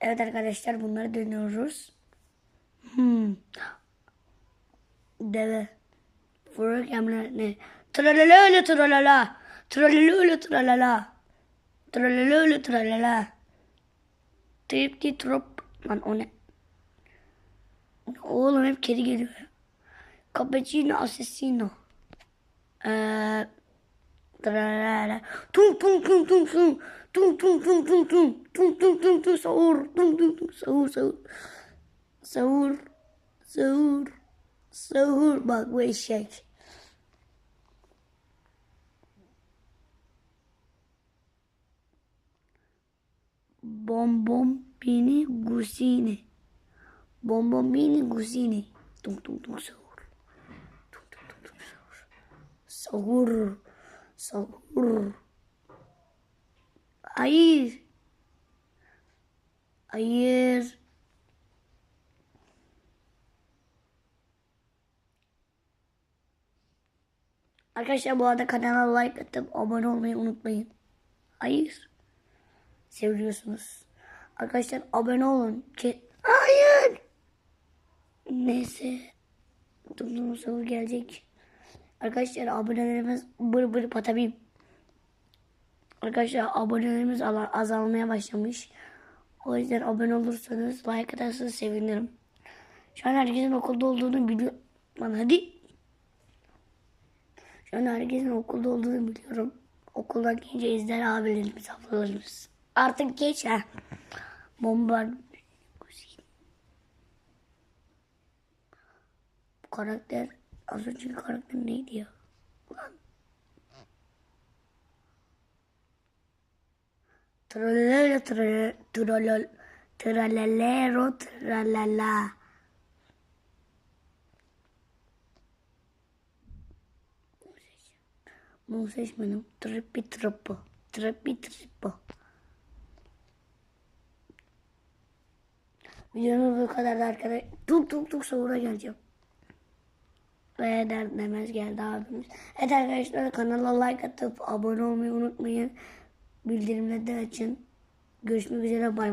Evet arkadaşlar bunları dönüyoruz. Hmm. Deve. Fırık emre ne? Tralalala tralala. Tralalala tralala. Tralalala tralala. Tripti trop. Lan o ne? Oğlum hep kedi geliyor. Cappuccino assassino. Eee Tralalala. Tum tum tum tum tum. Tum tum tum tum tum. Tum tum tum tum sahur. Tum tum tum sahur sahur. Sahur. Sahur. Sahur. Bak bu eşek. Bombombini gusini. Bombombini gusini. Tum tum tum sahur. Tum tum tum tum sahur. Sahur. Sahur. Hayır. Hayır. Arkadaşlar bu arada kanala like atıp abone olmayı unutmayın. Hayır. Seviyorsunuz. Arkadaşlar abone olun. Ke Hayır. Neyse. Tumtum savur gelecek. Arkadaşlar abonelerimiz bır bır patabim. Arkadaşlar abonelerimiz azalmaya başlamış. O yüzden abone olursanız like atarsanız sevinirim. Şu an herkesin okulda olduğunu biliyorum. Lan hadi. Şu an herkesin okulda olduğunu biliyorum. Okuldan gelince izler abilerimiz, ablalarımız. Artık geç ha. Bomba. Bu karakter, az önceki karakter neydi ya? Lan. Tralala tralala tralalero tralala. Bunu seçmedim. Trippi trippo. Trippi trippo. Videomuz bu kadar arkadaşlar. Tuk tuk tuk sahura geleceğim. Ve der demez geldi abimiz. Evet arkadaşlar kanala like atıp abone olmayı unutmayın. Bildirimleri de açın. Görüşmek üzere bay bay.